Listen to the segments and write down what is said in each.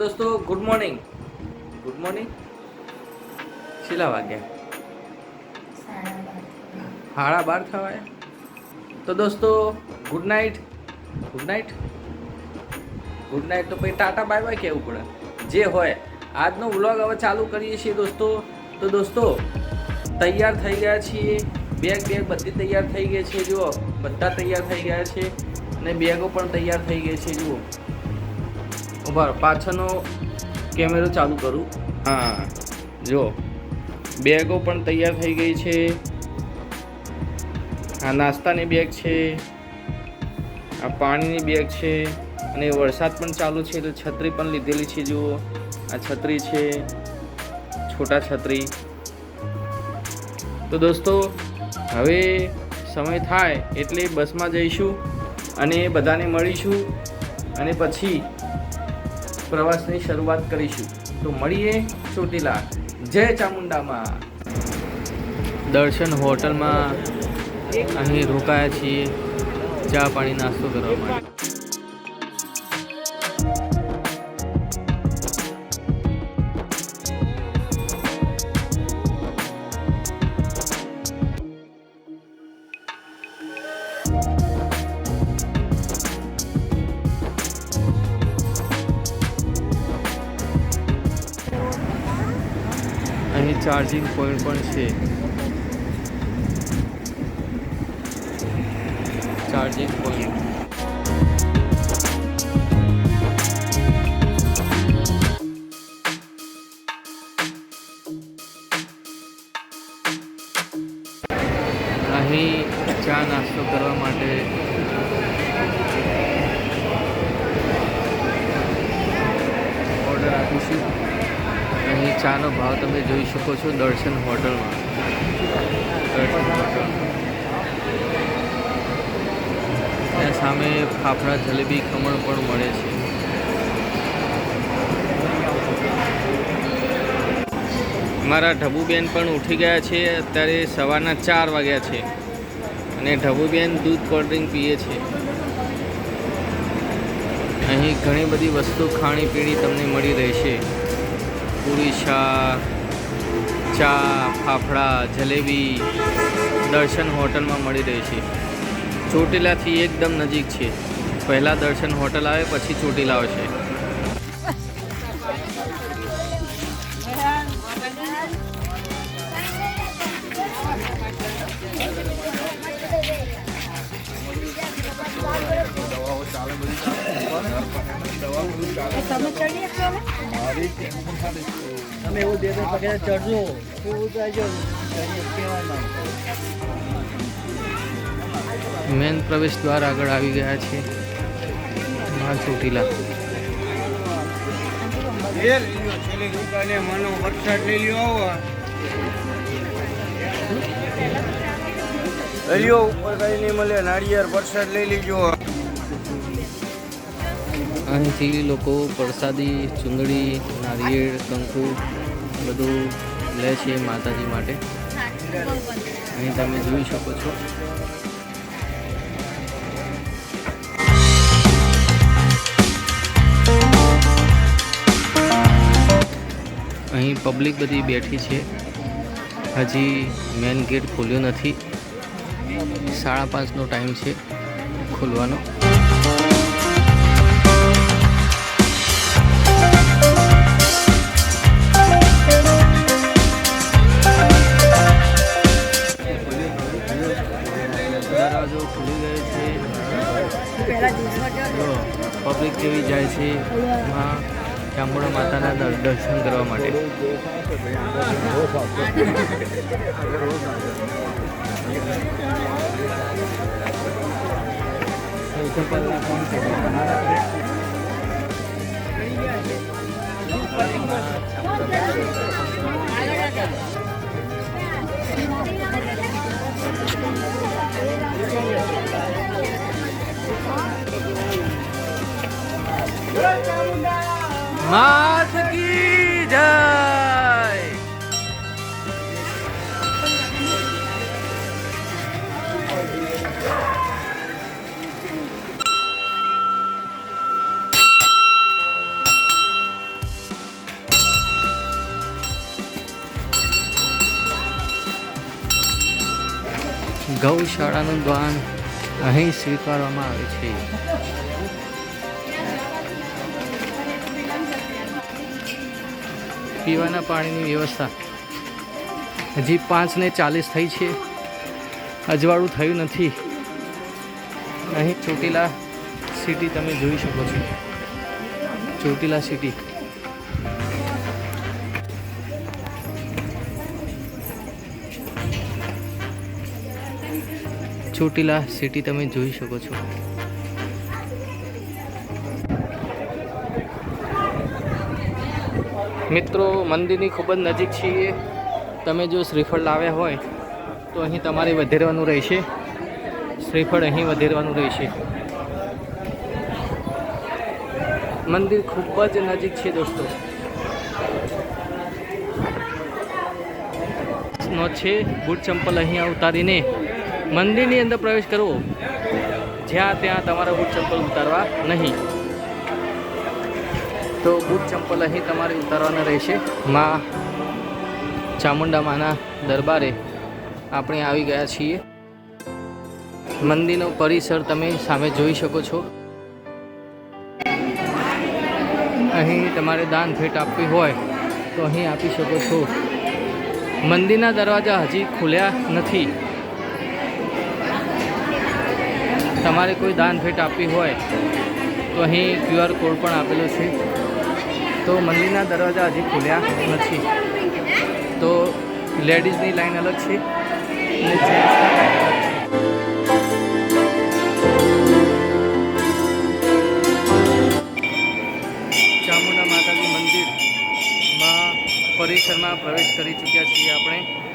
દોસ્તો good morning good morning કેટલા વાગ્યા. સાડા બાર થવાય. તો દોસ્તો good night good night good night તો પછી ટાટા બાય બાય કહેવું પડે. જે હોય. આજનો વ્લોગ હવે ચાલુ કરીએ છીએ દોસ્તો. તો દોસ્તો, તૈયાર થઈ ગયા છીએ. બેગ બેગ બધી તૈયાર થઈ ગઈ છે, જુઓ. બધા તૈયાર થઈ ગયા છે. અને બેગો પણ તૈયાર થઈ ગઈ છે, જુઓ. ઊભા પાછળનો કેમેરો ચાલુ કરું. હા. જો. બેગો પણ તૈયાર થઈ ગઈ છે. આ નાસ્તાની બેગ છે. આ પાણીની બેગ છે. અને વરસાદ પણ ચાલુ છે એટલે છત્રી પણ લીધેલી છે, જુઓ. આ છત્રી છે. છોટા છત્રી. તો દોસ્તો, હવે સમય થાય એટલે બસમાં જઈશું અને બધાને મળીશું. અને પછી પ્રવાસની શરૂઆત કરીશું. તો મળીએ ચોટીલા. જય ચામુંડામાં. દર્શન હોટલમાં. અહીં રોકાયા છીએ. ચા પાણી નાસ્તો કરવા માટે. ચાર્જિંગ પોઈન્ટ પણ છે ચાર્જિંગ પોઈન્ટ અહીં ચા નાસ્તો કરવા માટે ઓર્ડર આપીશું અહીં ચાનો ભાવ તમે જોઈ શકો છો દર્શન હોટલમાં. ત્યાં સામે ફાફડા જલેબી ખમણ પણ મળે છે. મારા ઢબુબેન પણ ઉઠી ગયા છે. અત્યારે સવારના ચાર વાગ્યા છે. અને ઢબુબેન દૂધ કોલ્ડ ડ્રિંક પીએ છે. અહીં ઘણી બધી વસ્તુ ખાણીપીણી તમને મળી રહેશે. પૂરી ચા, ફાફડા, જલેબી દર્શન હોટલમાં મળી રહી છે. ચોટીલાથી એકદમ નજીક છે. પહેલાં દર્શન હોટલ આવે, પછી ચોટીલા આવશે હવે તમે એવું દે દે પગે ચડજો. એવું જાયજો મેન પ્રવેશ દ્વાર આગળ આવી ગયા છે. મા ચોટીલા. મનો વરસાદ લઈ લ્યો આવો. ઉપર કઈ નહીં મળે. નાળિયેર વરસાદ લઈ લીજો. અહીંથી લોકો પ્રસાદી, ચુંદડી, નારિયેળ કંકુ બધું લે છે માતાજી માટે. અહીં તમે જોઈ શકો છો. અહીં પબ્લિક બધી બેઠી છે. હજી મેન ગેટ ખોલ્યો નથી. સાડા પાંચનો ટાઈમ છે ખોલવાનો. પબ્લિક કેવી જાય છે માં ચામુંડા માતાના દર્શન કરવા માટે. માત કી ગૌશાળાનું દાન અહીં સ્વીકારવામાં આવે છે. પીવાના પાણીની વ્યવસ્થા. હજી પાંચ ને ચાલીસ થઈ છે. અજવાળું થયું નથી. અહીં ચોટીલા સિટી તમે જોઈ શકો છો. ચોટીલા સિટી ચોટીલા સિટી તમે જોઈ શકો છો. મિત્રો, મંદિરની ખૂબ જ નજીક છીએ. તમે જો શ્રીફળ લાવ્યા હોય, તો અહીં તમારે વધેરવાનું રહેશે. શ્રીફળ અહીં વધેરવાનું રહેશે. મંદિર ખૂબ જ નજીક છે દોસ્તો. નો છે, બૂટ ચંપલ અહીંયા ઉતારીને મંદિરની અંદર પ્રવેશ કરવો. જ્યાં ત્યાં તમારા બૂટ ચંપલ ઉતારવા નહીં. તો બૂટ ચંપલ અહીં તમારે ઉતારવાના રહેશે. માં ચામુંડા માના દરબારે આપણે આવી ગયા છીએ. મંદિરનો પરિસર તમે સામે જોઈ શકો છો. અહીં તમારે દાન ભેટ આપવી હોય તો અહીં આપી શકો છો. મંદિરના દરવાજા હજી ખુલ્યા નથી. તમારે કોઈ દાન ભેટ આપવી હોય તો અહીં ક્યુઆર કોડ પણ આપેલો છે. તો મંદિરના દરવાજા હજી ખુલ્યા નથી. તો લેડીઝની લાઈન અલગ છે. અને ચામુંડા માતાજી મંદિરમાં પરિસરમાં પ્રવેશ કરી ચૂક્યા છીએ આપણે.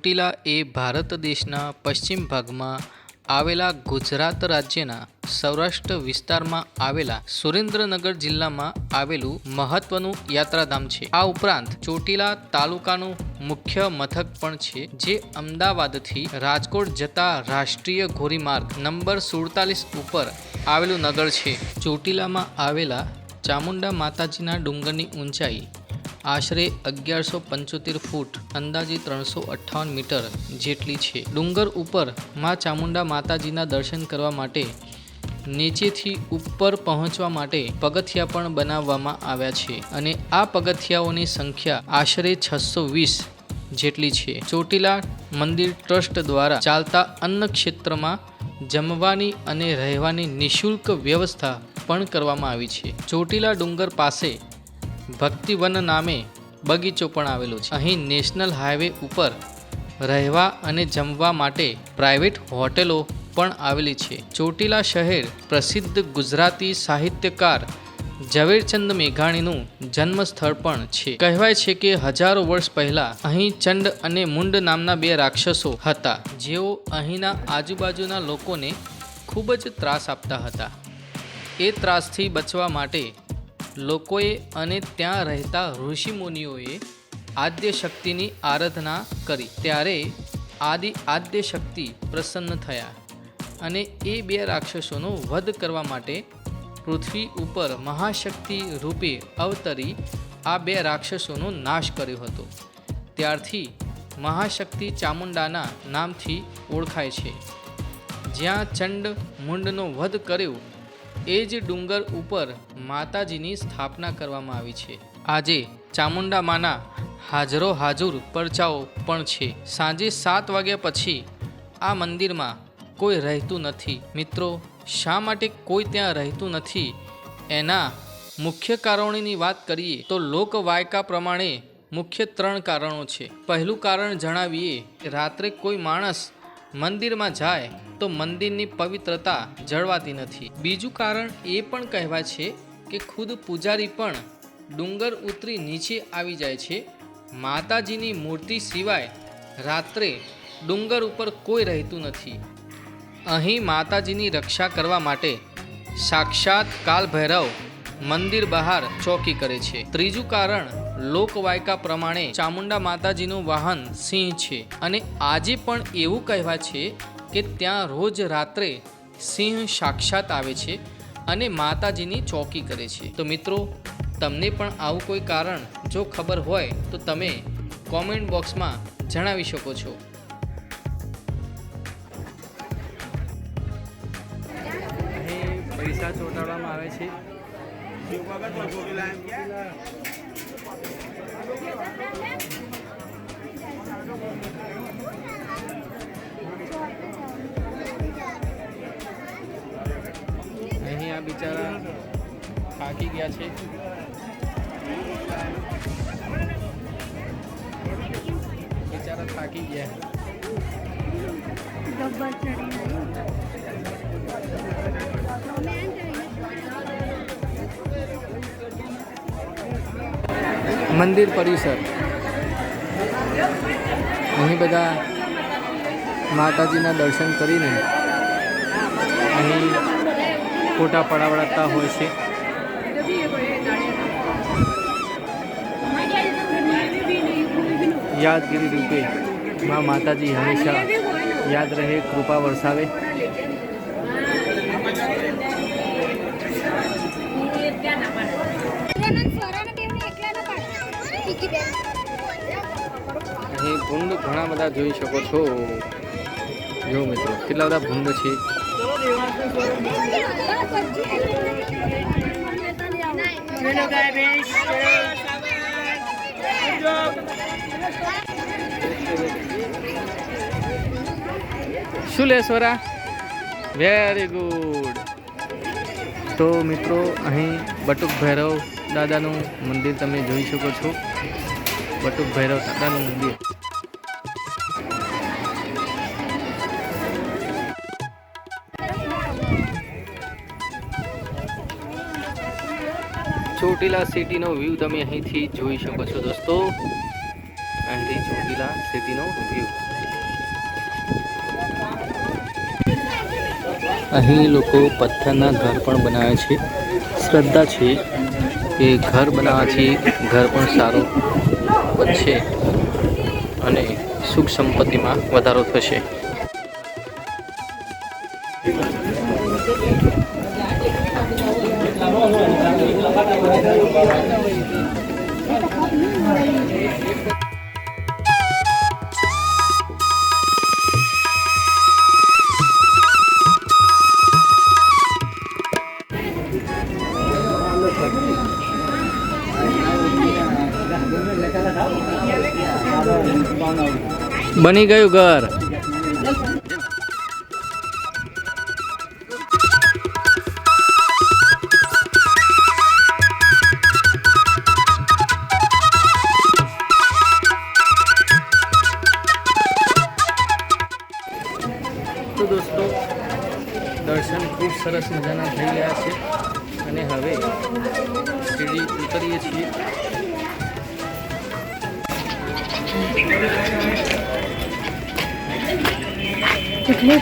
ચોટીલા એ ભારત દેશના પશ્ચિમ ભાગમાં આવેલા ગુજરાત રાજ્યના સૌરાષ્ટ્ર વિસ્તારમાં આવેલા સુરેન્દ્રનગર જિલ્લામાં આવેલું મહત્વનું યાત્રાધામ છે. આ ઉપરાંત ચોટીલા તાલુકાનું મુખ્ય મથક પણ છે, જે અમદાવાદથી રાજકોટ જતા રાષ્ટ્રીય ધોરીમાર્ગ નંબર સુડતાલીસ ઉપર આવેલું નગર છે. ચોટીલામાં આવેલા ચામુંડા માતાજીના ડુંગરની ઊંચાઈ આશરે અગિયારસો પંચોતેર ફૂટ, અંદાજે ત્રણસો અઠ્ઠાવન મીટર જેટલી છે. ડુંગર ઉપર મા ચામુંડા માતાજીના દર્શન કરવા માટે, નીચેથી ઉપર પહોંચવા માટે પગથિયા પણ બનાવવામાં આવ્યા છે અને આ પગથિયાઓની સંખ્યા આશરે છસો વીસ જેટલી છે. ચોટીલા મંદિર ટ્રસ્ટ દ્વારા ચાલતા અન્ન ક્ષેત્રમાં જમવાની અને રહેવાની નિઃશુલ્ક વ્યવસ્થા પણ કરવામાં આવી છે. ચોટીલા ડુંગર પાસે ભક્તિવન નામે બગીચો પણ આવેલો છે. અહીં નેશનલ હાઈવે ઉપર રહેવા અને જમવા માટે પ્રાઇવેટ હોટેલો પણ આવેલી છે. ચોટીલા શહેર પ્રસિદ્ધ ગુજરાતી સાહિત્યકાર ઝવેરચંદ મેઘાણીનું જન્મસ્થળ પણ છે. કહેવાય છે કે હજારો વર્ષ પહેલા અહીં ચંડ અને મુંડ નામના બે રાક્ષસો હતા, જેઓ અહીંના આજુબાજુના લોકોને ખૂબ જ ત્રાસ આપતા હતા. એ ત્રાસથી બચવા માટે લોકોએ અને ત્યાં રહેતા ઋષિમુનિઓએ આદ્ય શક્તિની આરાધના કરી. ત્યારે આદિ આદ્ય શક્તિ પ્રસન્ન થયા અને એ બે રાક્ષસોનો વધ કરવા માટે પૃથ્વી ઉપર મહાશક્તિ રૂપે અવતરી આ બે રાક્ષસોનો નાશ કર્યો હતો. ત્યારથી મહાશક્તિ ચામુંડાના નામથી ઓળખાય છે. જ્યાં ચંડ મુંડનો વધ કર્યો એ જ ડુંગર ઉપર માતાજીની સ્થાપના કરવામાં આવી છે. આજે ચામુંડા માના હાજરો હાજર પરચાઓ પણ છે. સાંજે સાત વાગ્યા પછી આ મંદિરમાં કોઈ રહેતું નથી. મિત્રો, શા માટે કોઈ ત્યાં રહેતું નથી? એના મુખ્ય કારણોની વાત કરીએ તો લોકવાયકા પ્રમાણે મુખ્ય ત્રણ કારણો છે. પહેલું કારણ જણાવીએ, રાત્રે કોઈ માણસ મંદિરમાં જાય તો મંદિરની પવિત્રતા જળવાતી નથી. બીજું કારણ એ પણ કહેવાય છે કે ખુદ પૂજારી પણ ડુંગર ઉતરી નીચે આવી જાય છે. માતાજીની મૂર્તિ સિવાય રાત્રે ડુંગર ઉપર કોઈ રહેતું નથી. અહીં માતાજીની રક્ષા કરવા માટે સાક્ષાત કાલ ભૈરવ મંદિર બહાર ચોકી કરે છે. ત્રીજું કારણ લોકવાયકા પ્રમાણે ચામુંડા માતાજીનું વાહન સિંહ છે. અને આજે પણ એવું કહેવાય છે કે ત્યાં રોજ રાત્રે સિંહ સાક્ષાત આવે છે અને માતાજીની ચોકી કરે છે. તો મિત્રો, તમને પણ આવું કોઈ કારણ જો ખબર હોય તો તમે કોમેન્ટ બોક્સમાં જણાવી શકો છો. પૈસા ચોંટાડવામાં આવે છે. અહીં આ બિચારા થાકી ગયા છે. બિચારા થાકી ગયા. ગબ્બર ચડીને મંદિર પરિસર. અહીં બધા માતાજીના દર્શન કરીને અહીં ફોટા પડાવડાતા હોય છે. યાદગીરી રૂપે મા માતાજી હંમેશા યાદ રહે, કૃપા વરસાવે. અહીં ભૂંડ ઘણા બધા જોઈ શકો છો. જો મિત્રો, કેટલા બધા ભૂંડ છે? શું લે સ્વરા? વેરી ગુડ તો મિત્રો, અહીં બટુક ભૈરવ દાદાનું મંદિર તમે જોઈ શકો છો. બટુક ભૈરવ દાદાનું મંદિર. ચોટીલા સિટીનો વ્યૂ તમે અહીંથી જોઈ શકો છો દોસ્તો. અહીંથી ચોટીલા સિટીનો વ્યૂ અહીં લોકો પથ્થરના ઘર પણ બનાવે છે. શ્રદ્ધા છે કે ઘર બનાવવાથી ઘર પણ સારું બનશે અને સુખ સંપત્તિમાં વધારો થશે. બની ગયું ઘર.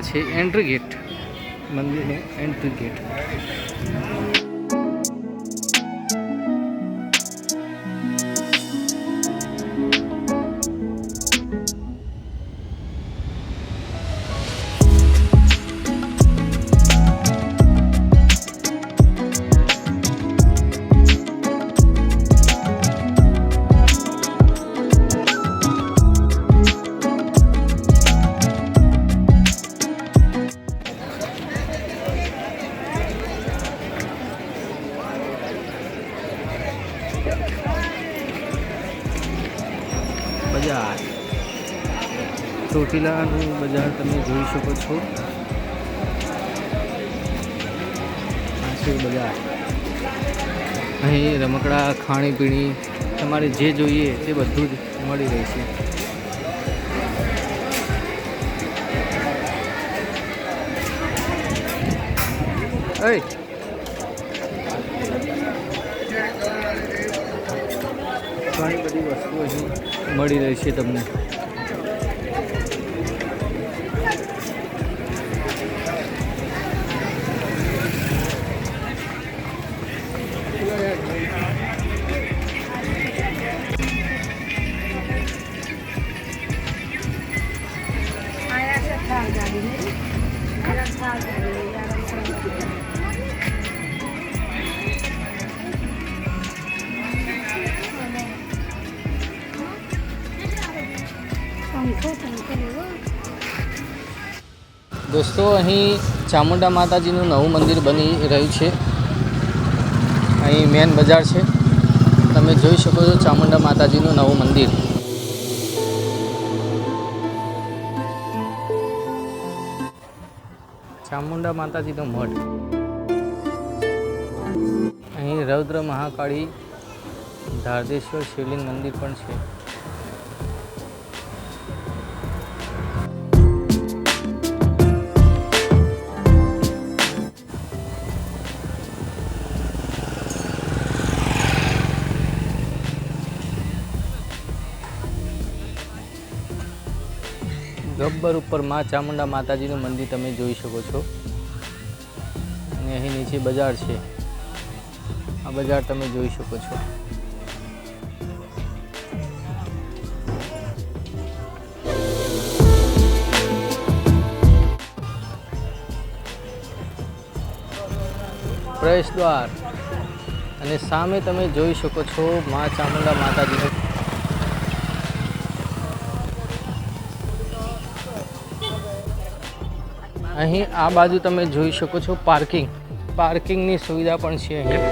આ છે એન્ટ્રી ગેટ મંદિરનું એન્ટ્રી ગેટ તમે જોઈ શકો છો. આ બજાર અહીં રમકડા ખાણીપીણી તમારે જે જોઈએ તે બધું જ મળી રહેશે ઓય! ઘણી બધી વસ્તુઓ અહીં મળી રહેશે છે તમને. દોસ્તો, અહીં ચામુંડા માતાજીનું નવું મંદિર બની રહ્યું છે. અહીં મેન બજાર છે. તમે જોઈ શકો છો ચામુંડા માતાજીનું નવું મંદિર. ચામુંડા માતાજીનો મઠ અહીં રૌદ્ર મહાકાળી ધારદેશ્વર શિવલિંગ મંદિર પણ છે. ગબ્બર ઉપર મા ચામુંડા માતાજીનું મંદિર તમે જોઈ શકો છો. અને અહીં નીચે બજાર છે. આ બજાર તમે જોઈ શકો છો. પ્રવેશ દ્વાર અને સામે તમે જોઈ શકો છો મા ચામુંડા માતાજીનું અહીં આ બાજુ તમે જોઈ શકો છો પાર્કિંગ. પાર્કિંગની સુવિધા પણ છે અહીં.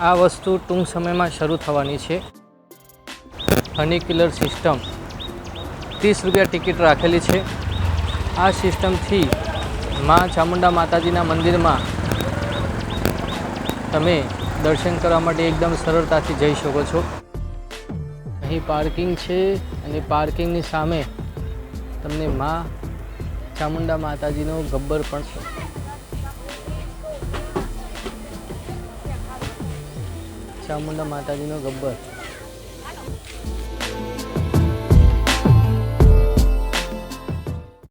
આ વસ્તુ ટૂંક સમયમાં શરૂ થવાની છે. Honey killer system. ત્રીસ રૂપિયા ટિકિટ રાખેલી છે. આ સિસ્ટમથી મા ચામુંડા માતાજીના મંદિરમાં તમે દર્શન કરવા માટે એકદમ સરળતાથી જઈ શકો છો. અહીં પાર્કિંગ છે અને પાર્કિંગની સામે તમને મા ચામુંડા માતાજીનો ગબ્બર પણ ચામુંડા માતાજીનો ગબ્બર.